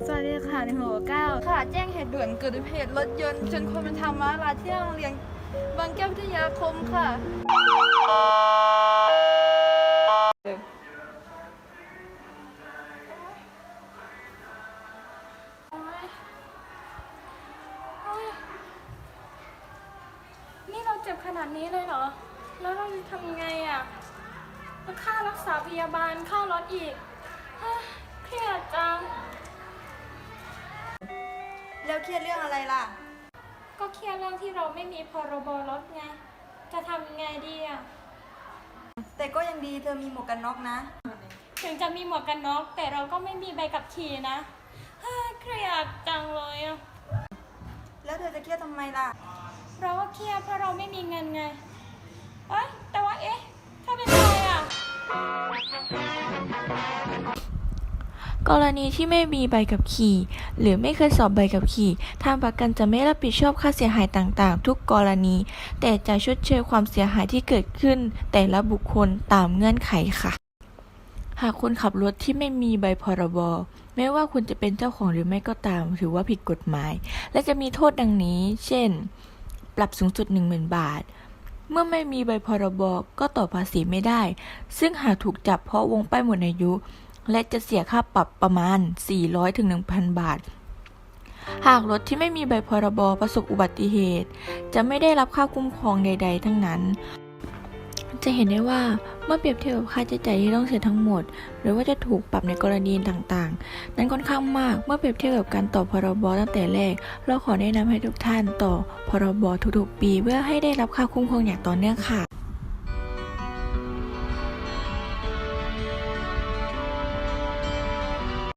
169ค่ะในหัวเก้าค่ะ แจ้งเหตุด่วนเกิดอุบัติเหตุรถยนต์ชนคนบนทางม้าลายที่โรงเรียนบางแก้ววิทยาคมค่ะ นี่เราเจ็บขนาดนี้เลยเหรอ แล้วเราจะทำไงอะ่ะแล้วค่ารักษาพยาบาลค่ารถอีก รียดเรื่องอะไรล่ะ ก็เครียดเรื่องที่เราไม่มีพรบรถไง จะทำยังไงดีอะ แต่ก็ยังดีเธอมีหมวกกันน็อกนะ ถึงจะมีหมวกกันน็อก แต่เราก็ไม่มีใบขับขี่นะเฮ้ยเครียดจังเลยอะ แล้วเธอจะเครียดทำไมล่ะ เราก็เครียดเพราะเราไม่มีเงินไง เอ้ยแต่ว่าเอ๊ะถ้าเป็นใครอะ กรณีที่ไม่มีใบขับขี่ หรือไม่เคยสอบใบขับขี่ ทางประกันจะไม่รับผิดชอบค่าเสียหายต่างๆ ทุกกรณี แต่จะชดเชยความเสียหายที่เกิดขึ้น แต่ละบุคคลตามเงื่อนไขค่ะ หากคุณขับรถที่ไม่มีใบพรบไม่ว่าคุณจะเป็นเจ้าของหรือไม่ก็ตาม ถือว่าผิดกฎหมาย และจะมีโทษดังนี้ เช่น ปรับสูงสุด 10,000 บาทเมื่อไม่มีใบพรบก็ต่อภาษีไม่ได้ ซึ่งหากถูกจับเพราะวงป้ายหมดอายุ และจะเสียค่าปรับประมาณ400ถึง1,000 บาท หากรถที่ไม่มีใบพรบประสบอุบัติเหตุ จะไม่ได้รับค่าคุ้มครองใด ๆ ทั้งนั้น จะเห็นได้ว่าเมื่อเปรียบเทียบกับค่าใช้จ่ายที่ต้องเสียทั้งหมด หรือว่าจะถูกปรับในกรณีต่างๆ นั้นค่อนข้างมากเมื่อเปรียบเทียบกับการต่อพรบตั้งแต่แรก เราขอแนะนำให้ทุกท่านต่อพรบทุกๆปี เพื่อให้ได้รับค่าคุ้มครองอย่างต่อเนื่องค่ะ